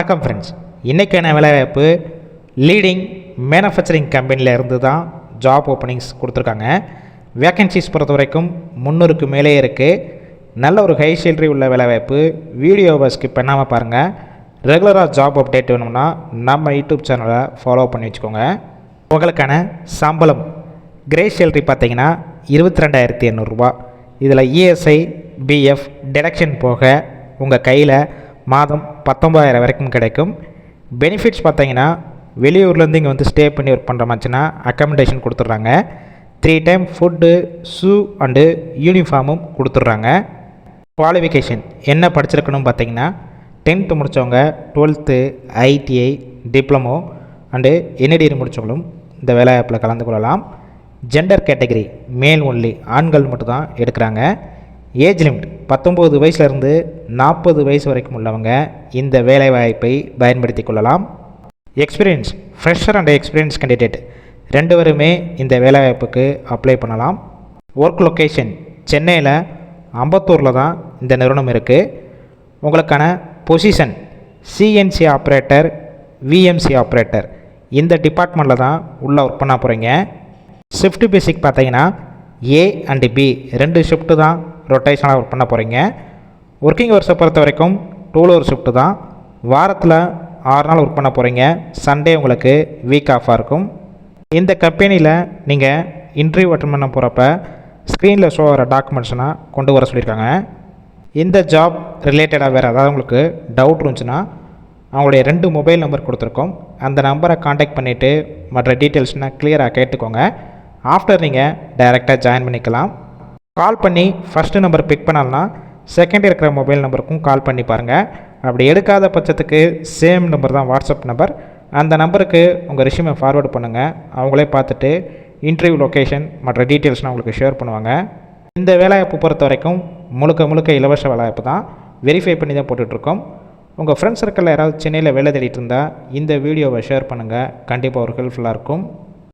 வணக்கம் ஃப்ரெண்ட்ஸ் இன்றைக்கான வேலைவாய்ப்பு? லீடிங் மேனுஃபேக்சரிங் கம்பெனியில் இருந்து தான் ஜாப் ஓப்பனிங்ஸ் கொடுத்துருக்காங்க. வேக்கன்சிஸ் பொறுத்த வரைக்கும் முந்நூறுக்கு மேலே இருக்குது நல்ல ஒரு ஹை சேலரி உள்ள வேலைவாய்ப்பு. வீடியோவை ஸ்கிப் பண்ணாமல் பாருங்கள் ரெகுலராக ஜாப் அப்டேட் வேணும்னா நம்ம யூடியூப் சேனலை ஃபாலோ பண்ணி வச்சுக்கோங்க. உங்களுக்கான சம்பளம். கிரே சேலரி பார்த்தீங்கன்னா இருபத்தி ரெண்டாயிரத்தி எண்ணூறுரூவா இதில் இஎஸ்ஐ பிஎஃப் டிடக்ஷன் போக உங்கள் கையில் மாதம் பத்தொம்பதாயிரம் வரைக்கும் கிடைக்கும். பெனிஃபிட்ஸ் பார்த்தீங்கன்னா வெளியூர்லேருந்து இங்கே வந்து ஸ்டே பண்ணி ஒர்க் பண்ணுற மாதிரினா அக்காமடேஷன் கொடுத்துட்றாங்க. Three time food shoe and யூனிஃபார்மும் கொடுத்துட்றாங்க. குவாலிஃபிகேஷன் என்ன படிச்சிருக்கணும் பார்த்தீங்கன்னா டென்த்து முடித்தவங்க twelfth ITI diploma and NITI முடித்தவங்களும் இந்த வேலைவாய்ப்பில் கலந்து கொள்ளலாம். ஜெண்டர் கேட்டகரி மேல் ஒன்லி ஆண்கள் மட்டும்தான் எடுக்கிறாங்க. ஏஜ் லிமிட் பத்தொம்போது வயசுலேருந்து நாற்பது வயசு வரைக்கும் உள்ளவங்க இந்த வேலைவாய்ப்பை பயன்படுத்தி கொள்ளலாம். Experience fresher and experience candidate ரெண்டு பேருமே இந்த வேலைவாய்ப்புக்கு அப்ளை பண்ணலாம். ஒர்க் லொக்கேஷன் சென்னையில் அம்பத்தூரில் தான் இந்த நிறுவனம் இருக்குது உங்களுக்கான position CNC operator VMC operator இந்த டிபார்ட்மெண்ட்டில் தான் உள்ளே ஒர்க் பண்ண போகிறீங்க ஷிஃப்ட் பேசிக் பார்த்தீங்கன்னா ஏ அண்டு பி ரெண்டு ஷிஃப்ட்டு தான் ரொட்டேஷனாக ஒர்க் பண்ண போகிறீங்க ஒர்க்கிங் ஹவர்ஸை பொறுத்த வரைக்கும் டூல் ஹவர் ஷிஃப்ட்டு தான். வாரத்தில் ஆறு நாள் ஒர்க் பண்ண போகிறீங்க சண்டே உங்களுக்கு வீக் ஆஃபாக இருக்கும். இந்த கம்பெனியில் நீங்கள் இன்டர்வியூ அட்டன் பண்ண போகிறப்ப ஸ்க்ரீனில் ஷோ ஆகிற டாக்குமெண்ட்ஸ்னால் கொண்டு வர சொல்லியிருக்காங்க இந்த ஜாப் ரிலேட்டடாக வேறு ஏதாவது உங்களுக்கு டவுட் இருந்துச்சுன்னா அவங்களுடைய ரெண்டு மொபைல் நம்பர் கொடுத்துருக்கோம். அந்த நம்பரை காண்டாக்ட் பண்ணிவிட்டு மற்ற டீட்டெயில்ஸ்னால் கிளியராக கேட்டுக்கோங்க. ஆஃப்டர் நீங்கள் டைரெக்டாக ஜாயின் பண்ணிக்கலாம். கால் பண்ணி ஃபஸ்ட்டு நம்பர் பிக் பண்ணலன்னா செகண்ட் இருக்கிற மொபைல் நம்பருக்கும் கால் பண்ணி பாருங்கள் அப்படி எடுக்காத பட்சத்துக்கு சேம் நம்பர் தான் வாட்ஸ்அப் நம்பர் அந்த நம்பருக்கு உங்கள் ரெஷ்யூமை ஃபார்வேர்டு பண்ணுங்கள் அவங்களே பார்த்துட்டு இன்டர்வியூ லொக்கேஷன் மற்ற டீட்டெயில்ஸ்லாம் உங்களுக்கு ஷேர் பண்ணுவாங்க. இந்த வேலைவாய்ப்பு பொறுத்த வரைக்கும் முழுக்க முழுக்க இலவச வேலைவாய்ப்பு தான். வெரிஃபை பண்ணி தான் போட்டுட்ருக்கோம். உங்கள் ஃப்ரெண்ட்ஸ் சர்க்கிளில் யாராவது சென்னையில் வேலை தேடிட்டு இருந்தால் இந்த வீடியோவை ஷேர் பண்ணுங்கள் கண்டிப்பாக ஒரு ஹெல்ப்ஃபுல்லாக இருக்கும்.